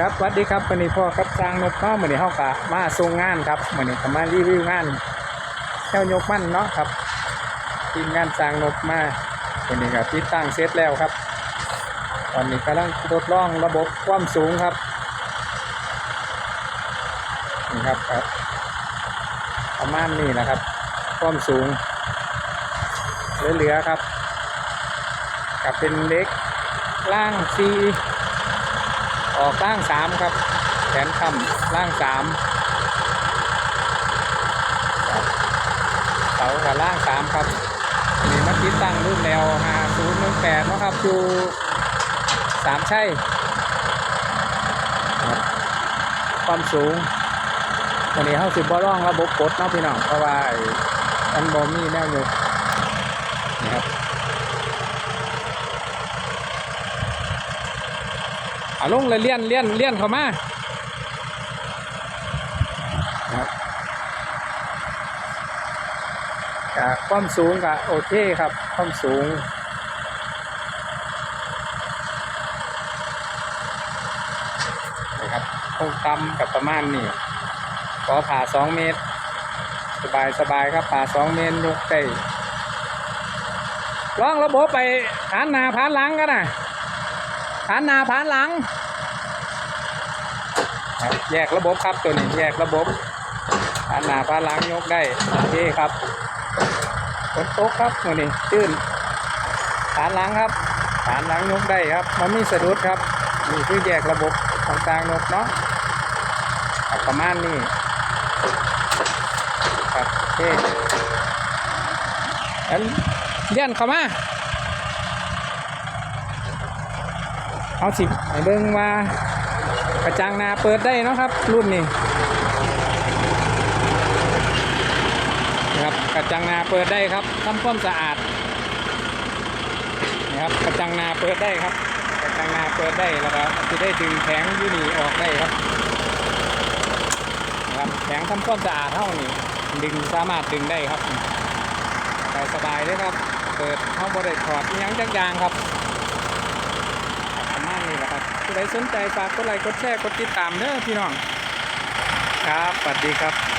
ครับสวัสดีครับวันนี้พ่อครับสร้างนกเนาะวันนี้เฮากะมาส่งงานครับวันนี้ก็มารีวิวงานเจ้ายกมั่นเนาะครับทีมงานสร้างนกมาวันนี้ก็ติดตั้งเสร็จแล้วครับ ตอนนี้กำลังทดลองระบบความสูงครับนี่ครับครับประมาณนี้นะครับ ความสูงเหลือๆครับกับเป็นเล็กล่างซี ออกล่างสามครับ แขนคำล่างสามเสากับล่างสามครับนี่มันติดตั้งรุ่นแนวห้าศูนย์หนึ่งแปดนะครับอยู่สามใช่ความสูงวันนี้เขาสิบบ่ร่องระบบกดเนาะพี่น้องเพราะว่าอ้มันบ่มีแนวอยู่นี่ครับ เอาลงเลยเลี่ยนเลี่ยนเลี่ยนเข้ามาครับกะความสูงกะโอเคครับ ความสูงนะครับตรงต่ำกับประมาณนี้ขอผ่าสองเมตร สบายสบายครับผ่าสองเมตรยกได้ลองระบบไปผ่านนาผ่านหลังกันนะ ผ่านหน้าผ่านหลังครับแยกระบบครับตัวนี้แยกระบบผ่านหน้าผ่านหลังยกได้โอเคครับฝนตกครับตัวนี้ตื้นผ่านหลังครับผ่านหลังยกได้ครับมันมีสะดุดครับนี่คือแยกระบบต่างๆนกเนาะประมาณนี้ครับโอเคอันเลี่ยนเข้ามา เอาสิให้เบิ่งว่ากระจังนาเปิดได้เนาะครับ รุ่นนี้นะครับกระจังนาเปิดได้ครับทำความสะอาดนะครับกระจังนาเปิดได้ครับกระจังนาเปิดได้แล้วก็จะได้ดึงแผงยูนี่ออกได้ครับนะครับแผงทำความสะอาดเท่านี้ดึงสามารถดึงได้ครับสบายๆเลยครับ เปิดเข้าบริถอดอิหยังจักยางครับ ประมาณนี้แหละครับ ผู้ใดสนใจฝากกดไลค์กดแชร์กดติดตามเด้อพี่น้อง ครับสวัสดีครับ